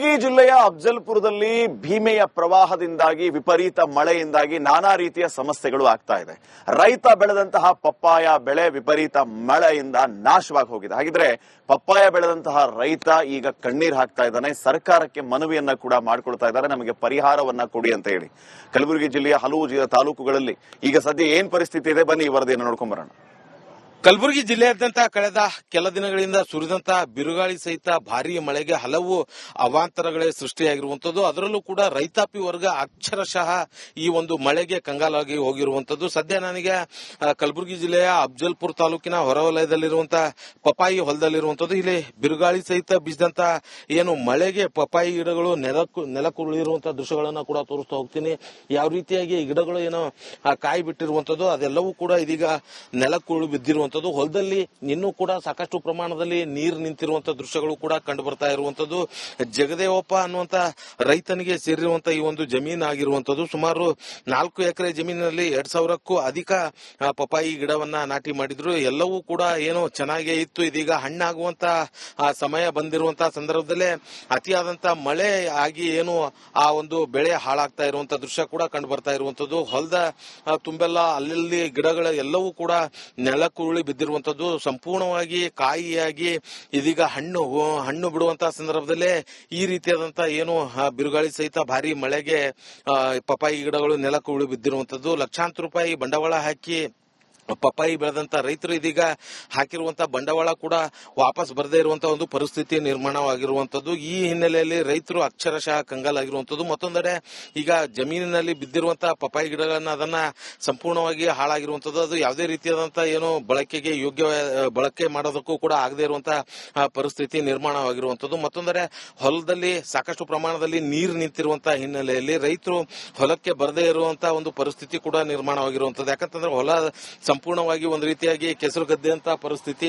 ಕಲಬುರಗಿ ಜಿಲ್ಲೆಯ ಅಫ್ಜಲ್ಪುರದಲ್ಲಿ ಭೀಮೆಯ ಪ್ರವಾಹದಿಂದಾಗಿ ವಿಪರೀತ ಮಳೆಯಿಂದಾಗಿ ನಾನಾ ರೀತಿಯ ಸಮಸ್ಯೆಗಳು ಆಗ್ತಾ ಇದೆ. ರೈತ ಬೆಳೆದಂತಹ ಪಪ್ಪಾಯ ಬೆಳೆ ವಿಪರೀತ ಮಳೆಯಿಂದ ನಾಶವಾಗಿ ಹೋಗಿದೆ ಹಾಗಿದ್ರೆ ಪಪ್ಪಾಯ ಬೆಳೆದಂತಹ ರೈತ ಈಗ ಕಣ್ಣೀರ್ ಹಾಕ್ತಾ ಇದ್ದಾನೆ. ಸರ್ಕಾರಕ್ಕೆ ಮನವಿಯನ್ನ ಕೂಡ ಮಾಡ್ಕೊಳ್ತಾ ಇದ್ದಾರೆ. ನಮಗೆ ಪರಿಹಾರವನ್ನ ಕೊಡಿ ಅಂತ ಹೇಳಿ. ಕಲಬುರಗಿ ಜಿಲ್ಲೆಯ ಹಲವು ತಾಲೂಕುಗಳಲ್ಲಿ ಈಗ ಸದ್ಯ ಏನ್ ಪರಿಸ್ಥಿತಿ ಇದೆ? ಬನ್ನಿ ಈ ವರದಿಯನ್ನು ನೋಡ್ಕೊಂಡ್ ಬರೋಣ. ಕಲಬುರಗಿ ಜಿಲ್ಲೆಯಾದ್ಯಂತ ಕಳೆದ ಕೆಲ ದಿನಗಳಿಂದ ಸುರಿದಂತ ಬಿರುಗಾಳಿ ಸಹಿತ ಭಾರಿ ಮಳೆಗೆ ಹಲವು ಅವಾಂತರಗಳೇ ಸೃಷ್ಟಿಯಾಗಿರುವಂತದ್ದು. ಅದರಲ್ಲೂ ಕೂಡ ರೈತಾಪಿ ವರ್ಗ ಅಕ್ಷರಶಃ ಈ ಒಂದು ಮಳೆಗೆ ಕಂಗಾಲಾಗಿ ಹೋಗಿರುವಂತದ್ದು. ಸದ್ಯ ನನಗೆ ಕಲಬುರಗಿ ಜಿಲ್ಲೆಯ ಅಫ್ಜಲ್ಪುರ್ ತಾಲೂಕಿನ ಹೊರವಲಯದಲ್ಲಿರುವಂತಹ ಪಪಾಯಿ ಹೊಲದಲ್ಲಿರುವಂತದ್ದು. ಇಲ್ಲಿ ಬಿರುಗಾಳಿ ಸಹಿತ ಬೀಸಿದಂತ ಏನು ಮಳೆಗೆ ಪಪಾಯಿ ಗಿಡಗಳು ನೆಲಕುರುಳಿರುವಂತಹ ದೃಶ್ಯಗಳನ್ನು ಕೂಡ ತೋರಿಸ್ತಾ ಹೋಗ್ತೀನಿ. ಯಾವ ರೀತಿಯಾಗಿ ಗಿಡಗಳು ಏನೋ ಕಾಯಿ ಬಿಟ್ಟಿರುವಂತದ್ದು ಅದೆಲ್ಲವೂ ಕೂಡ ಇದೀಗ ನೆಲಕ್ಕುರುಳು ಬಿದ್ದಿರುವಂತದ್ದು ಹೊಲದಲ್ಲಿ ಇನ್ನೂ ಕೂಡ ಸಾಕಷ್ಟು ಪ್ರಮಾಣದಲ್ಲಿ ನೀರು ನಿಂತಿರುವಂತ ದೃಶ್ಯಗಳು ಕೂಡ ಕಂಡು ಬರ್ತಾ ಇರುವಂತದ್ದು. ಜಗದೇವಪ್ಪ ಅನ್ನುವಂತ ರೈತನಿಗೆ ಸೇರಿರುವಂತ ಈ ಒಂದು ಜಮೀನು ಆಗಿರುವಂತದ್ದು. ಸುಮಾರು ನಾಲ್ಕು ಎಕರೆ ಜಮೀನಿನಲ್ಲಿ ಎರಡ್ ಸಾವಿರಕ್ಕೂ ಅಧಿಕ ಪಪಾಯಿ ಗಿಡವನ್ನ ನಾಟಿ ಮಾಡಿದ್ರು. ಎಲ್ಲವೂ ಕೂಡ ಏನೋ ಚೆನ್ನಾಗೇ ಇತ್ತು. ಇದೀಗ ಹಣ್ಣಾಗುವಂತ ಸಮಯ ಬಂದಿರುವಂತಹ ಸಂದರ್ಭದಲ್ಲೇ ಅತಿಯಾದಂತ ಮಳೆ ಆಗಿ ಏನು ಆ ಒಂದು ಬೆಳೆ ಹಾಳಾಗ್ತಾ ಇರುವಂತ ದೃಶ್ಯ ಕೂಡ ಕಂಡು ಬರ್ತಾ ಇರುವಂತದ್ದು. ಹೊಲದ ತುಂಬೆಲ್ಲ ಅಲ್ಲಲ್ಲಿ ಗಿಡಗಳ ಎಲ್ಲವೂ ಕೂಡ ಬಿದ್ದಿರುವಂತದ್ದು ಸಂಪೂರ್ಣವಾಗಿ ಕಾಯಿಯಾಗಿ ಇದೀಗ ಹಣ್ಣು ಹಣ್ಣು ಬಿಡುವಂತಹ ಸಂದರ್ಭದಲ್ಲೇ ಈ ರೀತಿಯಾದಂತ ಏನು ಬಿರುಗಾಳಿ ಸಹಿತ ಭಾರಿ ಮಳೆಗೆ ಪಪಾಯಿ ಗಿಡಗಳು ನೆಲಕ್ಕುಳು ಬಿದ್ದಿರುವಂತದ್ದು. ಲಕ್ಷಾಂತರ ರೂಪಾಯಿ ಬಂಡವಾಳ ಹಾಕಿ ಪಪ್ಪಾಯಿ ಬೆಳೆದಂತ ರೈತರು ಇದೀಗ ಹಾಕಿರುವಂತಹ ಬಂಡವಾಳ ಕೂಡ ವಾಪಸ್ ಬರದೇ ಇರುವಂತಹ ಒಂದು ಪರಿಸ್ಥಿತಿ ನಿರ್ಮಾಣವಾಗಿರುವಂತದ್ದು. ಈ ಹಿನ್ನೆಲೆಯಲ್ಲಿ ರೈತರು ಅಕ್ಷರಶಃ ಕಂಗಾಲಾಗಿರುವಂತದ್ದು. ಮತ್ತೊಂದೆಡೆ ಈಗ ಜಮೀನಿನಲ್ಲಿ ಬಿದ್ದಿರುವಂತಹ ಪಪ್ಪಾಯಿ ಗಿಡಗಳನ್ನ ಅದನ್ನ ಸಂಪೂರ್ಣವಾಗಿ ಹಾಳಾಗಿರುವಂತದ್ದು. ಅದು ಯಾವುದೇ ರೀತಿಯಾದಂತಹ ಏನು ಬಳಕೆಗೆ ಯೋಗ್ಯ, ಬಳಕೆ ಮಾಡೋದಕ್ಕೂ ಕೂಡ ಆಗದೇ ಇರುವಂತಹ ಪರಿಸ್ಥಿತಿ ನಿರ್ಮಾಣವಾಗಿರುವಂತದ್ದು. ಮತ್ತೊಂದೆಡೆ ಹೊಲದಲ್ಲಿ ಸಾಕಷ್ಟು ಪ್ರಮಾಣದಲ್ಲಿ ನೀರು ನಿಂತಿರುವಂತಹ ಹಿನ್ನೆಲೆಯಲ್ಲಿ ರೈತರು ಹೊಲಕ್ಕೆ ಬರದೇ ಇರುವಂತಹ ಒಂದು ಪರಿಸ್ಥಿತಿ ಕೂಡ ನಿರ್ಮಾಣವಾಗಿರುವಂತದ್ದು. ಯಾಕಂತಂದ್ರೆ ಹೊಲ ಸಂಪೂರ್ಣವಾಗಿ ಒಂದು ರೀತಿಯಾಗಿ ಕೆಸರು ಗದ್ದೆಯಂತ ಪರಿಸ್ಥಿತಿ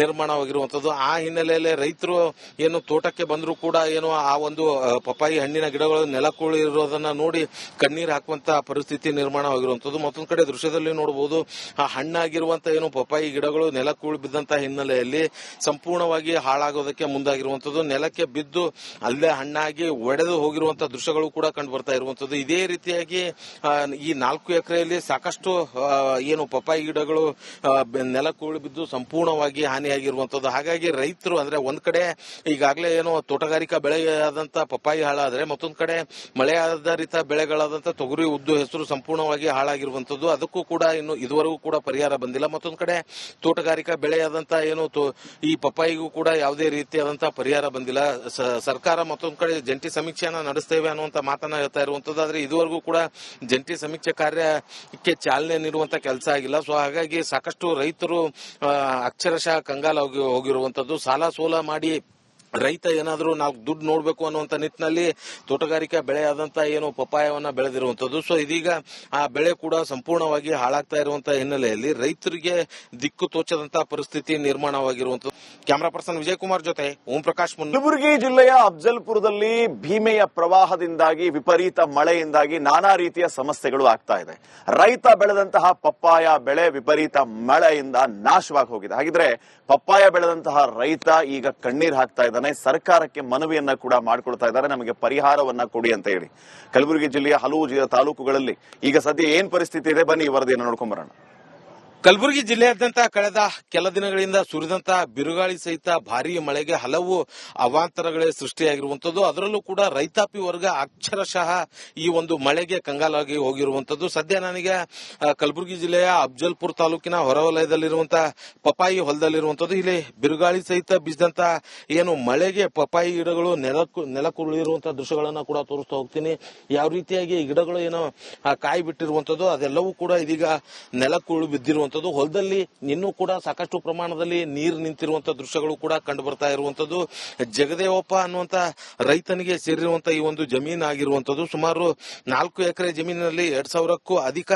ನಿರ್ಮಾಣವಾಗಿರುವಂತದ್ದು. ಆ ಹಿನ್ನೆಲೆಯಲ್ಲಿ ರೈತರು ಏನು ತೋಟಕ್ಕೆ ಬಂದರೂ ಕೂಡ ಏನು ಆ ಒಂದು ಪಪ್ಪಾಯಿ ಹಣ್ಣಿನ ಗಿಡಗಳು ನೆಲಕೂಳಿರೋದನ್ನ ನೋಡಿ ಕಣ್ಣೀರು ಹಾಕುವಂತ ಪರಿಸ್ಥಿತಿ ನಿರ್ಮಾಣವಾಗಿರುವಂತದ್ದು. ಮತ್ತೊಂದು ಕಡೆ ದೃಶ್ಯದಲ್ಲಿ ನೋಡಬಹುದು, ಆ ಹಣ್ಣಾಗಿರುವಂತ ಏನು ಪಪ್ಪಾಯಿ ಗಿಡಗಳು ನೆಲಕ್ಕುಳಿ ಬಿದ್ದಂತಹ ಹಿನ್ನೆಲೆಯಲ್ಲಿ ಸಂಪೂರ್ಣವಾಗಿ ಹಾಳಾಗೋದಕ್ಕೆ ಮುಂದಾಗಿರುವಂತದ್ದು. ನೆಲಕ್ಕೆ ಬಿದ್ದು ಅಲ್ಲೇ ಹಣ್ಣಾಗಿ ಒಡೆದು ಹೋಗಿರುವಂತಹ ದೃಶ್ಯಗಳು ಕೂಡ ಕಂಡು ಬರ್ತಾ ಇರುವಂತದ್ದು. ಇದೇ ರೀತಿಯಾಗಿ ಈ ನಾಲ್ಕು ಎಕರೆಯಲ್ಲಿ ಸಾಕಷ್ಟು ಏನು ಪಪ್ಪಾಯಿ ಗಿಡಗಳು ನೆಲ ಬೆ- ಬಿದ್ದು ಸಂಪೂರ್ಣವಾಗಿ ಹಾನಿಯಾಗಿರುವಂತದ್ದು. ಹಾಗಾಗಿ ರೈತರು ಅಂದ್ರೆ ಒಂದ್ ಕಡೆ ಈಗಾಗಲೇ ಏನೋ ತೋಟಗಾರಿಕಾ ಬೆಳೆಯಾದಂತ ಪಪ್ಪಾಯಿ ಹಾಳಾದ್ರೆ ಮತ್ತೊಂದ್ ಕಡೆ ಮಳೆ ಆಧಾರಿತ ಬೆಳೆಗಳಾದಂತ ತೊಗರಿ, ಉದ್ದು ಹೆಸರು ಸಂಪೂರ್ಣವಾಗಿ ಹಾಳಾಗಿರುವಂತದ್ದು. ಅದಕ್ಕೂ ಕೂಡ ಇನ್ನು ಇದುವರೆಗೂ ಕೂಡ ಪರಿಹಾರ ಬಂದಿಲ್ಲ. ಮತ್ತೊಂದ್ ಕಡೆ ತೋಟಗಾರಿಕಾ ಬೆಳೆಯಾದಂತ ಏನು ಈ ಪಪ್ಪಾಯಿಗೂ ಕೂಡ ಯಾವುದೇ ರೀತಿಯಾದಂತ ಪರಿಹಾರ ಬಂದಿಲ್ಲ. ಸರ್ಕಾರ ಮತ್ತೊಂದ್ ಕಡೆ ಜಂಟಿ ಸಮೀಕ್ಷೆಯನ್ನ ನಡೆಸ್ತೇವೆ ಅನ್ನುವಂತ ಮಾತನ್ನ ಹೇಳ್ತಾ ಇರುವಂತದ್ದು. ಆದ್ರೆ ಇದುವರೆಗೂ ಕೂಡ ಜಂಟಿ ಸಮೀಕ್ಷೆ ಕಾರ್ಯಕ್ಕೆ ಚಾಲನೆ ನೀಡುವಂತ ಕೆಲಸ ಆಗಿಲ್ಲ. ಸೊ ಹಾಗಾಗಿ ಸಾಕಷ್ಟು ರೈತರು ಅಕ್ಷರಶಃ ಕಂಗಾಲಾಗಿ ಹೋಗಿರುವಂತದ್ದು ಸಾಲ ಸೋಲ ಮಾಡಿ ರೈತ ಏನಾದರೂ ನಾವು ದುಡ್ಡು ನೋಡಬೇಕು ಅನ್ನುವಂತ ನಿಟ್ಟಿನಲ್ಲಿ ತೋಟಗಾರಿಕಾ ಬೆಳೆಯಾದಂತ ಏನು ಪಪ್ಪಾಯವನ್ನ ಬೆಳೆದಿರುವಂತದ್ದು. ಸೊ ಇದೀಗ ಆ ಬೆಳೆ ಕೂಡ ಸಂಪೂರ್ಣವಾಗಿ ಹಾಳಾಗ್ತಾ ಇರುವಂತ ಹಿನ್ನೆಲೆಯಲ್ಲಿ ರೈತರಿಗೆ ದಿಕ್ಕು ತೋಚದಂತ ಪರಿಸ್ಥಿತಿ ನಿರ್ಮಾಣವಾಗಿರುವಂತದ್ದು. ಕ್ಯಾಮರಾ ಪರ್ಸನ್ ವಿಜಯ್ ಕುಮಾರ್ ಜೊತೆ ಓಂ ಪ್ರಕಾಶ್ ಮುನ್ನ ಕಲಬುರಗಿ ಜಿಲ್ಲೆಯ ಅಫ್ಜಲ್ಪುರದಲ್ಲಿ ಭೀಮೆಯ ಪ್ರವಾಹದಿಂದಾಗಿ ವಿಪರೀತ ಮಳೆಯಿಂದಾಗಿ ನಾನಾ ರೀತಿಯ ಸಮಸ್ಯೆಗಳು ಆಗ್ತಾ ಇದೆ. ರೈತ ಬೆಳೆದಂತಹ ಪಪ್ಪಾಯ ಬೆಳೆ ವಿಪರೀತ ಮಳೆಯಿಂದ ನಾಶವಾಗಿ ಹೋಗಿದೆ. ಹಾಗಿದ್ರೆ ಪಪ್ಪಾಯ ಬೆಳೆದಂತಹ ರೈತ ಈಗ ಕಣ್ಣೀರ್ ಹಾಕ್ತಾ ಇದ್ದಾನೆ ಸರ್ಕಾರಕ್ಕೆ ಮನವಿಯನ್ನ ಕೂಡ ಮಾಡ್ಕೊಳ್ತಾ ಇದ್ದಾರೆ. ನಮಗೆ ಪರಿಹಾರವನ್ನ ಕೊಡಿ ಅಂತ ಹೇಳಿ. ಕಲಬುರಗಿ ಜಿಲ್ಲೆಯ ಹಲವು ತಾಲೂಕುಗಳಲ್ಲಿ ಈಗ ಸದ್ಯ ಏನ್ ಪರಿಸ್ಥಿತಿ ಇದೆ? ಬನ್ನಿ ಈ ವರದಿಯನ್ನು ನೋಡ್ಕೊಂಡ್ ಬರೋಣ. ಕಲಬುರಗಿ ಜಿಲ್ಲೆಯಾದ್ಯಂತ ಕಳೆದ ಕೆಲ ದಿನಗಳಿಂದ ಸುರಿದಂತ ಬಿರುಗಾಳಿ ಸಹಿತ ಭಾರಿ ಮಳೆಗೆ ಹಲವು ಅವಾಂತರಗಳೇ ಸೃಷ್ಟಿಯಾಗಿರುವಂತದ್ದು. ಅದರಲ್ಲೂ ಕೂಡ ರೈತಾಪಿ ವರ್ಗ ಅಕ್ಷರಶಃ ಈ ಒಂದು ಮಳೆಗೆ ಕಂಗಾಲಾಗಿ ಹೋಗಿರುವಂತದ್ದು. ಸದ್ಯ ನನಗೆ ಕಲಬುರಗಿ ಜಿಲ್ಲೆಯ ಅಫ್ಜಲ್ಪುರ್ ತಾಲೂಕಿನ ಹೊರವಲಯದಲ್ಲಿರುವಂತಹ ಪಪಾಯಿ ಹೊಲದಲ್ಲಿರುವಂತದ್ದು. ಇಲ್ಲಿ ಬಿರುಗಾಳಿ ಸಹಿತ ಬಿದ್ದಂತ ಏನು ಮಳೆಗೆ ಪಪಾಯಿ ಗಿಡಗಳು ನೆಲಕು ನೆಲಕುರುಳಿರುವಂತಹ ದೃಶ್ಯಗಳನ್ನ ಕೂಡ ತೋರಿಸ್ತಾ ಹೋಗ್ತೀನಿ. ಯಾವ ರೀತಿಯಾಗಿ ಗಿಡಗಳು ಏನೋ ಕಾಯಿ ಬಿಟ್ಟಿರುವಂತದ್ದು ಅದೆಲ್ಲವೂ ಕೂಡ ಇದೀಗ ನೆಲಕ್ಕುರುಳು ಬಿದ್ದಿರುವಂತದ್ದು ಹೊಲದಲ್ಲಿ ಇನ್ನೂ ಕೂಡ ಸಾಕಷ್ಟು ಪ್ರಮಾಣದಲ್ಲಿ ನೀರು ನಿಂತಿರುವಂತ ದೃಶ್ಯಗಳು ಕೂಡ ಕಂಡು ಬರ್ತಾ ಇರುವಂತದ್ದು. ಜಗದೇವಪ್ಪ ಅನ್ನುವಂತ ರೈತನಿಗೆ ಸೇರಿರುವಂತ ಈ ಒಂದು ಜಮೀನು ಆಗಿರುವಂತದ್ದು. ಸುಮಾರು ನಾಲ್ಕು ಎಕರೆ ಜಮೀನಿನಲ್ಲಿ ಎರಡ್ ಸಾವಿರಕ್ಕೂ ಅಧಿಕ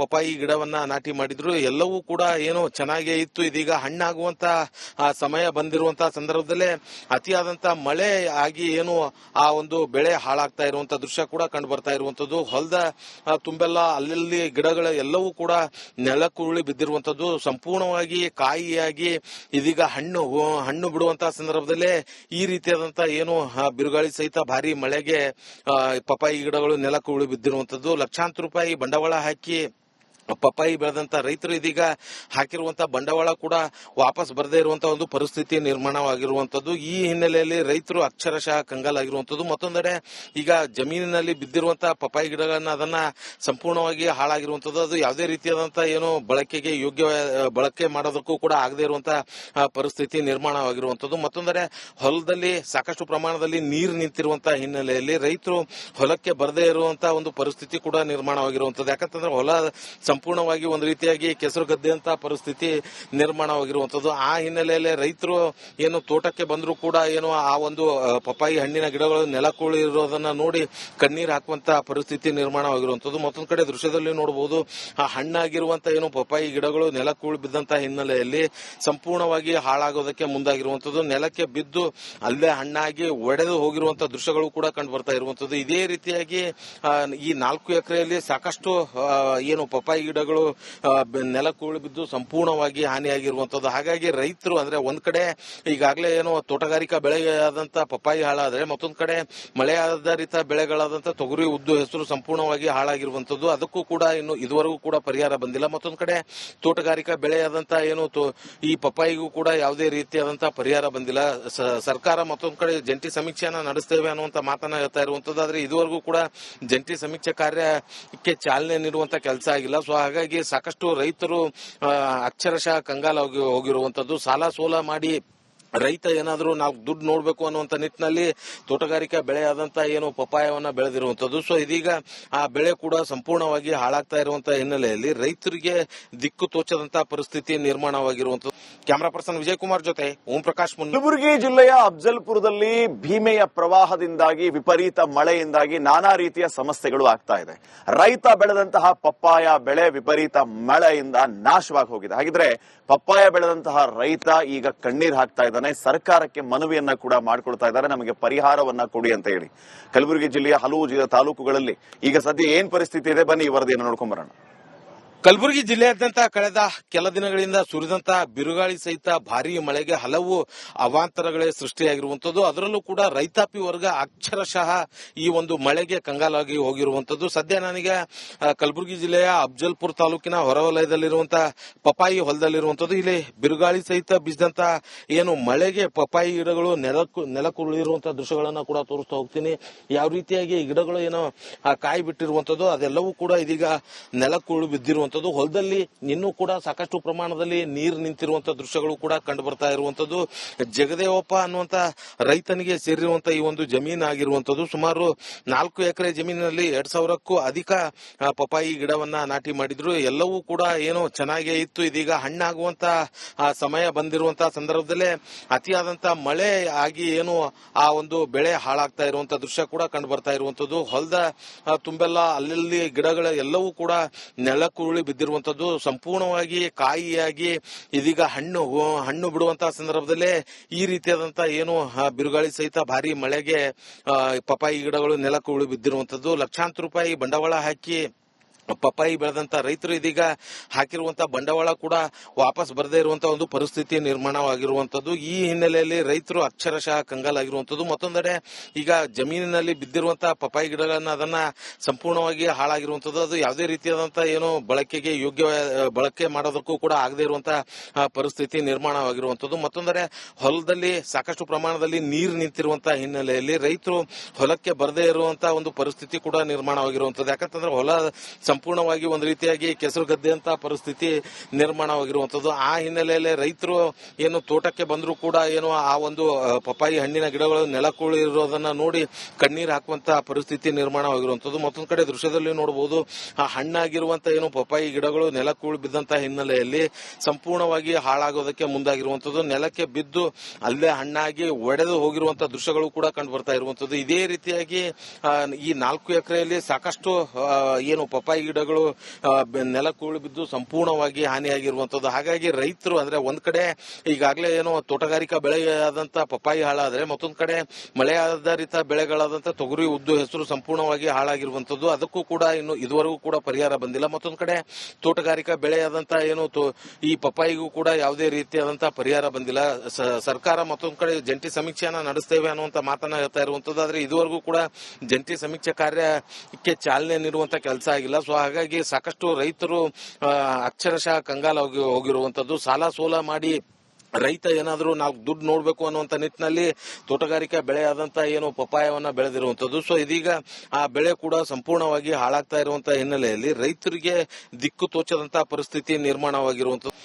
ಪಪಾಯಿ ಗಿಡವನ್ನ ನಾಟಿ ಮಾಡಿದ್ರು. ಎಲ್ಲವೂ ಕೂಡ ಏನು ಚೆನ್ನಾಗೇ ಇತ್ತು. ಇದೀಗ ಹಣ್ಣಾಗುವಂತ ಸಮಯ ಬಂದಿರುವಂತಹ ಸಂದರ್ಭದಲ್ಲೇ ಅತಿಯಾದಂತ ಮಳೆ ಆಗಿ ಏನು ಆ ಒಂದು ಬೆಳೆ ಹಾಳಾಗ್ತಾ ಇರುವಂತಹ ದೃಶ್ಯ ಕೂಡ ಕಂಡು ಬರ್ತಾ ಇರುವಂತದ್ದು. ಹೊಲದ ತುಂಬೆಲ್ಲ ಅಲ್ಲಲ್ಲಿ ಗಿಡಗಳ ಎಲ್ಲವೂ ಕೂಡ ನೆಲಕ್ಕುರುಳಿ ನೆಲಕ್ಕುರುಳಿ ಬಿದ್ದಿರುವಂತದ್ದು ಸಂಪೂರ್ಣವಾಗಿ ಕಾಯಿಯಾಗಿ ಇದೀಗ ಹಣ್ಣು ಹಣ್ಣು ಬಿಡುವಂತಹ ಸಂದರ್ಭದಲ್ಲೇ ಈ ರೀತಿಯಾದಂತ ಏನು ಬಿರುಗಾಳಿ ಸಹಿತ ಭಾರಿ ಮಳೆಗೆ ಪಪಾಯಿ ಗಿಡಗಳು ನೆಲಕ್ಕೆ ಉಳಿ ಬಿದ್ದಿರುವಂತದ್ದು. ಲಕ್ಷಾಂತರ ರೂಪಾಯಿ ಬಂಡವಾಳ ಹಾಕಿ ಪಪ್ಪಾಯಿ ಬೆಳೆದಂತ ರೈತರು ಇದೀಗ ಹಾಕಿರುವಂತಹ ಬಂಡವಾಳ ಕೂಡ ವಾಪಸ್ ಬರದೇ ಇರುವಂತಹ ಒಂದು ಪರಿಸ್ಥಿತಿ ನಿರ್ಮಾಣವಾಗಿರುವಂತದ್ದು. ಈ ಹಿನ್ನೆಲೆಯಲ್ಲಿ ರೈತರು ಅಕ್ಷರಶಃ ಕಂಗಾಲಾಗಿರುವಂತದ್ದು. ಮತ್ತೊಂದೆಡೆ ಈಗ ಜಮೀನಿನಲ್ಲಿ ಬಿದ್ದಿರುವಂತಹ ಪಪ್ಪಾಯಿ ಗಿಡಗಳನ್ನ ಅದನ್ನ ಸಂಪೂರ್ಣವಾಗಿ ಹಾಳಾಗಿರುವಂತದ್ದು. ಅದು ಯಾವುದೇ ರೀತಿಯಾದಂತಹ ಏನು ಬಳಕೆಗೆ ಯೋಗ್ಯ ಬಳಕೆ ಮಾಡೋದಕ್ಕೂ ಕೂಡ ಆಗದೇ ಇರುವಂತಹ ಪರಿಸ್ಥಿತಿ ನಿರ್ಮಾಣವಾಗಿರುವಂತದ್ದು. ಮತ್ತೊಂದೆಡೆ ಹೊಲದಲ್ಲಿ ಸಾಕಷ್ಟು ಪ್ರಮಾಣದಲ್ಲಿ ನೀರು ನಿಂತಿರುವಂತಹ ಹಿನ್ನೆಲೆಯಲ್ಲಿ ರೈತರು ಹೊಲಕ್ಕೆ ಬರದೇ ಇರುವಂತಹ ಒಂದು ಪರಿಸ್ಥಿತಿ ಕೂಡ ನಿರ್ಮಾಣವಾಗಿರುವಂತದ್ದು. ಯಾಕಂತಂದ್ರೆ ಹೊಲ ಸಂಪೂರ್ಣವಾಗಿ ಒಂದು ರೀತಿಯಾಗಿ ಕೆಸರು ಗದ್ದೆಯಂತ ಪರಿಸ್ಥಿತಿ ನಿರ್ಮಾಣವಾಗಿರುವಂತದ್ದು. ಆ ಹಿನ್ನೆಲೆಯಲ್ಲಿ ರೈತರು ಏನು ತೋಟಕ್ಕೆ ಬಂದರೂ ಕೂಡ ಏನು ಆ ಒಂದು ಪಪ್ಪಾಯಿ ಹಣ್ಣಿನ ಗಿಡಗಳು ನೆಲಕ್ಕುಳಿರೋದನ್ನ ನೋಡಿ ಕಣ್ಣೀರು ಹಾಕುವಂತ ಪರಿಸ್ಥಿತಿ ನಿರ್ಮಾಣವಾಗಿರುವಂತದ್ದು. ಮತ್ತೊಂದು ಕಡೆ ದೃಶ್ಯದಲ್ಲಿ ನೋಡಬಹುದು, ಆ ಹಣ್ಣಾಗಿರುವಂತ ಏನು ಪಪ್ಪಾಯಿ ಗಿಡಗಳು ನೆಲಕ್ಕುಳಿ ಬಿದ್ದಂತಹ ಹಿನ್ನೆಲೆಯಲ್ಲಿ ಸಂಪೂರ್ಣವಾಗಿ ಹಾಳಾಗೋದಕ್ಕೆ ಮುಂದಾಗಿರುವಂತದ್ದು. ನೆಲಕ್ಕೆ ಬಿದ್ದು ಅಲ್ಲೇ ಹಣ್ಣಾಗಿ ಒಡೆದು ಹೋಗಿರುವಂತಹ ದೃಶ್ಯಗಳು ಕೂಡ ಕಂಡು ಬರ್ತಾ ಇರುವಂತದ್ದು. ಇದೇ ರೀತಿಯಾಗಿ ಈ ನಾಲ್ಕು ಎಕರೆಯಲ್ಲಿ ಸಾಕಷ್ಟು ಏನು ಪಪ್ಪಾಯಿ ಗಿಡಗಳು ನೆಲ ಬೆ- ನೆಲಕ್ಕೆ ಬಿದ್ದು ಸಂಪೂರ್ಣವಾಗಿ ಹಾನಿಯಾಗಿರುವಂತದ್ದು. ಹಾಗಾಗಿ ರೈತರು ಅಂದ್ರೆ ಒಂದ್ ಕಡೆ ಈಗಾಗಲೇ ಏನು ತೋಟಗಾರಿಕಾ ಬೆಳೆಯಾದಂತ ಪಪ್ಪಾಯಿ ಹಾಳಾದ್ರೆ ಮತ್ತೊಂದ್ ಕಡೆ ಮಳೆ ಆಧಾರಿತ ಬೆಳೆಗಳಾದಂತ ತೊಗರಿ ಉದ್ದು ಹೆಸರು ಸಂಪೂರ್ಣವಾಗಿ ಹಾಳಾಗಿರುವಂತದ್ದು. ಅದಕ್ಕೂ ಕೂಡ ಇನ್ನು ಇದುವರೆಗೂ ಕೂಡ ಪರಿಹಾರ ಬಂದಿಲ್ಲ. ಮತ್ತೊಂದ್ ಕಡೆ ತೋಟಗಾರಿಕಾ ಬೆಳೆಯಾದಂತ ಏನು ತೋ- ಈ ಪಪ್ಪಾಯಿಗೂ ಕೂಡ ಯಾವುದೇ ರೀತಿಯಾದಂತಹ ಪರಿಹಾರ ಬಂದಿಲ್ಲ. ಸರ್ಕಾರ ಮತ್ತೊಂದ್ ಕಡೆ ಜಂಟಿ ಸಮೀಕ್ಷೆಯನ್ನ ನಡೆಸ್ತೇವೆ ಅನ್ನುವಂತ ಮಾತನ್ನ ಹೇಳ್ತಾ ಇರುವಂತದ್ದು. ಆದ್ರೆ ಇದುವರೆಗೂ ಕೂಡ ಜಂಟಿ ಸಮೀಕ್ಷೆ ಕಾರ್ಯಕ್ಕೆ ಚಾಲನೆ ನೀಡುವಂತ ಕೆಲಸ ಆಗಿಲ್ಲ. ಸೊ ಹಾಗಾಗಿ ಸಾಕಷ್ಟು ರೈತರು ಅಕ್ಷರಶಃ ಕಂಗಾಲಾಗಿ ಹೋಗಿರುವಂತದ್ದು. ಸಾಲ ಸೋಲ ಮಾಡಿ ರೈತ ಏನಾದರೂ ನಾವು ದುಡ್ಡು ನೋಡಬೇಕು ಅನ್ನುವಂತ ನಿಟ್ಟಿನಲ್ಲಿ ತೋಟಗಾರಿಕಾ ಆದಂತಹ ಏನು ಪಪ್ಪಾಯವನ್ನ ಬೆಳೆದಿರುವಂತದ್ದು. ಸೊ ಇದೀಗ ಆ ಬೆಳೆ ಕೂಡ ಸಂಪೂರ್ಣವಾಗಿ ಹಾಳಾಗ್ತಾ ಇರುವಂತ ಹಿನ್ನೆಲೆಯಲ್ಲಿ ರೈತರಿಗೆ ದಿಕ್ಕು ತೋಚದಂತ ಪರಿಸ್ಥಿತಿ ನಿರ್ಮಾಣವಾಗಿರುವಂತದ್ದು. ಕ್ಯಾಮರಾ ಪರ್ಸನ್ ವಿಜಯ್ ಕುಮಾರ್ ಜೊತೆ ಓಂ ಪ್ರಕಾಶ್ ಮುನ್ನ ಕಲಬುರಗಿ ಜಿಲ್ಲೆಯ ಅಫ್ಜಲ್ಪುರದಲ್ಲಿ ಭೀಮೆಯ ಪ್ರವಾಹದಿಂದಾಗಿ ವಿಪರೀತ ಮಳೆಯಿಂದಾಗಿ ನಾನಾ ರೀತಿಯ ಸಮಸ್ಯೆಗಳು ಆಗ್ತಾ ಇದೆ. ರೈತ ಬೆಳೆದಂತಹ ಪಪ್ಪಾಯ ಬೆಳೆ ವಿಪರೀತ ಮಳೆಯಿಂದ ನಾಶವಾಗಿ ಹೋಗಿದೆ ಹಾಗಿದ್ರೆ ಪಪ್ಪಾಯ ಬೆಳೆದಂತಹ ರೈತ ಈಗ ಕಣ್ಣೀರ್ ಹಾಕ್ತಾ ಇದ್ದಾನೆ ಸರ್ಕಾರಕ್ಕೆ ಮನವಿಯನ್ನ ಕೂಡ ಮಾಡ್ಕೊಳ್ತಾ ಇದ್ದಾರೆ. ನಮಗೆ ಪರಿಹಾರವನ್ನ ಕೊಡಿ ಅಂತ ಹೇಳಿ. ಕಲಬುರಗಿ ಜಿಲ್ಲೆಯ ಹಲವು ಜಿಲ್ಲಾ ತಾಲೂಕುಗಳಲ್ಲಿ ಈಗ ಸದ್ಯ ಏನ್ ಪರಿಸ್ಥಿತಿ ಇದೆ? ಬನ್ನಿ ಈ ವರದಿಯನ್ನು ನೋಡ್ಕೊಂಡ್ ಬರೋಣ. ಕಲಬುರಗಿ ಜಿಲ್ಲೆಯಾದ್ಯಂತ ಕಳೆದ ಕೆಲ ದಿನಗಳಿಂದ ಸುರಿದಂತ ಬಿರುಗಾಳಿ ಸಹಿತ ಭಾರಿ ಮಳೆಗೆ ಹಲವು ಅವಾಂತರಗಳೇ ಸೃಷ್ಟಿಯಾಗಿರುವಂತದ್ದು. ಅದರಲ್ಲೂ ಕೂಡ ರೈತಾಪಿ ವರ್ಗ ಅಕ್ಷರಶಃ ಈ ಒಂದು ಮಳೆಗೆ ಕಂಗಾಲಾಗಿ ಹೋಗಿರುವಂತದ್ದು. ಸದ್ಯ ನನಗೆ ಕಲಬುರಗಿ ಜಿಲ್ಲೆಯ ಅಫ್ಜಲ್ಪುರ್ ತಾಲೂಕಿನ ಹೊರವಲಯದಲ್ಲಿರುವಂತಹ ಪಪಾಯಿ ಹೊಲದಲ್ಲಿರುವಂತದ್ದು. ಇಲ್ಲಿ ಬಿರುಗಾಳಿ ಸಹಿತ ಬಿದ್ದಂತ ಏನು ಮಳೆಗೆ ಪಪಾಯಿ ಗಿಡಗಳು ನೆಲಕ್ಕೂ ನೆಲಕ್ಕುರುಳಿರುವಂತಹ ದೃಶ್ಯಗಳನ್ನ ಕೂಡ ತೋರಿಸ್ತಾ ಹೋಗ್ತೀನಿ. ಯಾವ ರೀತಿಯಾಗಿ ಗಿಡಗಳು ಏನೋ ಕಾಯಿ ಬಿಟ್ಟಿರುವಂತದ್ದು ಅದೆಲ್ಲವೂ ಕೂಡ ಇದೀಗ ನೆಲಕ್ಕುರುಳು ಬಿದ್ದಿರುವಂತದ್ದು ಹೊಲದಲ್ಲಿ ಇನ್ನೂ ಕೂಡ ಸಾಕಷ್ಟು ಪ್ರಮಾಣದಲ್ಲಿ ನೀರು ನಿಂತಿರುವಂತ ದೃಶ್ಯಗಳು ಕೂಡ ಕಂಡು ಬರ್ತಾ ಇರುವಂತದ್ದು. ಜಗದೇವಪ್ಪ ಅನ್ನುವಂತ ರೈತನಿಗೆ ಸೇರಿರುವಂತ ಈ ಒಂದು ಜಮೀನು ಆಗಿರುವಂತದ್ದು. ಸುಮಾರು ನಾಲ್ಕು ಎಕರೆ ಜಮೀನಿನಲ್ಲಿ ಎರಡ್ ಸಾವಿರಕ್ಕೂ ಅಧಿಕ ಪಪಾಯಿ ಗಿಡವನ್ನ ನಾಟಿ ಮಾಡಿದ್ರು. ಎಲ್ಲವೂ ಕೂಡ ಏನು ಚೆನ್ನಾಗೇ ಇತ್ತು. ಇದೀಗ ಹಣ್ಣಾಗುವಂತ ಸಮಯ ಬಂದಿರುವಂತಹ ಸಂದರ್ಭದಲ್ಲೇ ಅತಿಯಾದಂತ ಮಳೆ ಆಗಿ ಏನು ಆ ಒಂದು ಬೆಳೆ ಹಾಳಾಗ್ತಾ ಇರುವಂತಹ ದೃಶ್ಯ ಕೂಡ ಕಂಡು ಬರ್ತಾ ಇರುವಂತದ್ದು. ಹೊಲದ ತುಂಬೆಲ್ಲ ಅಲ್ಲಲ್ಲಿ ಗಿಡಗಳ ಎಲ್ಲವೂ ಕೂಡ ಬಿದ್ದಿರುವಂತದ್ದು ಸಂಪೂರ್ಣವಾಗಿ ಕಾಯಿಯಾಗಿ ಇದೀಗ ಹಣ್ಣು ಹಣ್ಣು ಬಿಡುವಂತಹ ಸಂದರ್ಭದಲ್ಲೇ ಈ ರೀತಿಯಾದಂತ ಏನು ಬಿರುಗಾಳಿ ಸಹಿತ ಭಾರಿ ಮಳೆಗೆ ಪಪಾಯಿ ಗಿಡಗಳು ನೆಲಕ್ಕುಳು ಬಿದ್ದಿರುವಂತದ್ದು. ಲಕ್ಷಾಂತರ ರೂಪಾಯಿ ಬಂಡವಾಳ ಹಾಕಿ ಪಪ್ಪಾಯಿ ಬೆಳೆದಂತ ರೈತರು ಇದೀಗ ಹಾಕಿರುವಂತಹ ಬಂಡವಾಳ ಕೂಡ ವಾಪಸ್ ಬರದೇ ಇರುವಂತಹ ಒಂದು ಪರಿಸ್ಥಿತಿ ನಿರ್ಮಾಣವಾಗಿರುವಂತದ್ದು. ಈ ಹಿನ್ನೆಲೆಯಲ್ಲಿ ರೈತರು ಅಕ್ಷರಶಃ ಕಂಗಾಲಾಗಿರುವಂತದ್ದು. ಮತ್ತೊಂದೆಡೆ ಈಗ ಜಮೀನಿನಲ್ಲಿ ಬಿದ್ದಿರುವಂತಹ ಪಪ್ಪಾಯಿ ಗಿಡಗಳನ್ನ ಅದನ್ನ ಸಂಪೂರ್ಣವಾಗಿ ಹಾಳಾಗಿರುವಂತದ್ದು. ಅದು ಯಾವುದೇ ರೀತಿಯಾದಂತಹ ಏನು ಬಳಕೆಗೆ ಯೋಗ್ಯ ಬಳಕೆ ಮಾಡೋದಕ್ಕೂ ಕೂಡ ಆಗದೇ ಇರುವಂತಹ ಪರಿಸ್ಥಿತಿ ನಿರ್ಮಾಣವಾಗಿರುವಂತದ್ದು. ಮತ್ತೊಂದೆಡೆ ಹೊಲದಲ್ಲಿ ಸಾಕಷ್ಟು ಪ್ರಮಾಣದಲ್ಲಿ ನೀರು ನಿಂತಿರುವಂತಹ ಹಿನ್ನೆಲೆಯಲ್ಲಿ ರೈತರು ಹೊಲಕ್ಕೆ ಬರದೇ ಇರುವಂತಹ ಒಂದು ಪರಿಸ್ಥಿತಿ ಕೂಡ ನಿರ್ಮಾಣವಾಗಿರುವಂತದ್ದು. ಯಾಕಂತಂದ್ರೆ ಹೊಲ ಸಂಪೂರ್ಣವಾಗಿ ಒಂದು ರೀತಿಯಾಗಿ ಕೆಸರು ಗದ್ದೆಯಂತ ಪರಿಸ್ಥಿತಿ ನಿರ್ಮಾಣವಾಗಿರುವಂತದ್ದು. ಆ ಹಿನ್ನೆಲೆಯಲ್ಲಿ ರೈತರು ಏನು ತೋಟಕ್ಕೆ ಬಂದರೂ ಕೂಡ ಏನು ಆ ಒಂದು ಪಪ್ಪಾಯಿ ಹಣ್ಣಿನ ಗಿಡಗಳು ನೆಲಕ್ಕುಳಿರೋದನ್ನ ನೋಡಿ ಕಣ್ಣೀರು ಹಾಕುವಂತ ಪರಿಸ್ಥಿತಿ ನಿರ್ಮಾಣವಾಗಿರುವಂತದ್ದು. ಮತ್ತೊಂದು ಕಡೆ ದೃಶ್ಯದಲ್ಲಿ ನೋಡಬಹುದು ಆ ಹಣ್ಣಾಗಿರುವಂತ ಏನು ಪಪ್ಪಾಯಿ ಗಿಡಗಳು ನೆಲಕ್ಕುಳಿ ಬಿದ್ದಂತಹ ಹಿನ್ನೆಲೆಯಲ್ಲಿ ಸಂಪೂರ್ಣವಾಗಿ ಹಾಳಾಗೋದಕ್ಕೆ ಮುಂದಾಗಿರುವಂತದ್ದು. ನೆಲಕ್ಕೆ ಬಿದ್ದು ಅಲ್ಲೇ ಹಣ್ಣಾಗಿ ಒಡೆದು ಹೋಗಿರುವಂತಹ ದೃಶ್ಯಗಳು ಕೂಡ ಕಂಡು ಬರ್ತಾ ಇರುವಂತದ್ದು. ಇದೇ ರೀತಿಯಾಗಿ ಈ ನಾಲ್ಕು ಎಕರೆಯಲ್ಲಿ ಸಾಕಷ್ಟು ಏನು ಪಪ್ಪಾಯಿ ಗಿಡಗಳು ನೆಲ ಕೂಳು ಬಿದ್ದು ಸಂಪೂರ್ಣವಾಗಿ ಹಾನಿಯಾಗಿರುವಂತದ್ದು. ಹಾಗಾಗಿ ರೈತರು ಅಂದ್ರೆ ಒಂದ್ ಕಡೆ ಈಗಾಗಲೇ ಏನೋ ತೋಟಗಾರಿಕಾ ಬೆಳೆಯಾದಂತ ಪಪ್ಪಾಯಿ ಹಾಳಾದ್ರೆ ಮತ್ತೊಂದ್ ಕಡೆ ಮಳೆ ಆಧಾರಿತ ಬೆಳೆಗಳಾದಂತ ತೊಗರಿ, ಉದ್ದು ಹೆಸರು ಸಂಪೂರ್ಣವಾಗಿ ಹಾಳಾಗಿರುವಂತದ್ದು. ಅದಕ್ಕೂ ಕೂಡ ಇನ್ನು ಇದುವರೆಗೂ ಕೂಡ ಪರಿಹಾರ ಬಂದಿಲ್ಲ. ಮತ್ತೊಂದ್ ಕಡೆ ತೋಟಗಾರಿಕಾ ಬೆಳೆಯಾದಂತ ಏನು ಈ ಪಪ್ಪಾಯಿಗೂ ಕೂಡ ಯಾವುದೇ ರೀತಿಯಾದಂತ ಪರಿಹಾರ ಬಂದಿಲ್ಲ. ಸರ್ಕಾರ ಮತ್ತೊಂದ್ ಕಡೆ ಜಂಟಿ ಸಮೀಕ್ಷೆಯನ್ನ ನಡೆಸ್ತೇವೆ ಅನ್ನುವಂತ ಮಾತನ್ನ ಹೇಳ್ತಾ ಇರುವಂತದ್ದು. ಆದ್ರೆ ಇದುವರೆಗೂ ಕೂಡ ಜಂಟಿ ಸಮೀಕ್ಷೆ ಕಾರ್ಯಕ್ಕೆ ಚಾಲನೆ ನೀಡುವಂತ ಕೆಲಸ ಆಗಿಲ್ಲ. ಸೊ ಹಾಗಾಗಿ ಸಾಕಷ್ಟು ರೈತರು ಅಕ್ಷರಶಃ ಕಂಗಾಲಾಗಿ ಹೋಗಿರುವಂತದ್ದು. ಸಾಲ ಸೋಲ ಮಾಡಿ ರೈತ ಏನಾದರೂ ನಾವು ದುಡ್ಡು ನೋಡಬೇಕು ಅನ್ನುವಂಥ ನಿಟ್ಟಿನಲ್ಲಿ ತೋಟಗಾರಿಕಾ ಬೆಳೆಯಾದಂತ ಏನು ಪಪಾಯವನ್ನ ಬೆಳೆದಿರುವಂತದ್ದು. ಸೊ ಇದೀಗ ಆ ಬೆಳೆ ಕೂಡ ಸಂಪೂರ್ಣವಾಗಿ ಹಾಳಾಗ್ತಾ ಇರುವಂತ ಹಿನ್ನೆಲೆಯಲ್ಲಿ ರೈತರಿಗೆ ದಿಕ್ಕು ತೋಚದಂತ ಪರಿಸ್ಥಿತಿ ನಿರ್ಮಾಣವಾಗಿರುವಂತದ್ದು.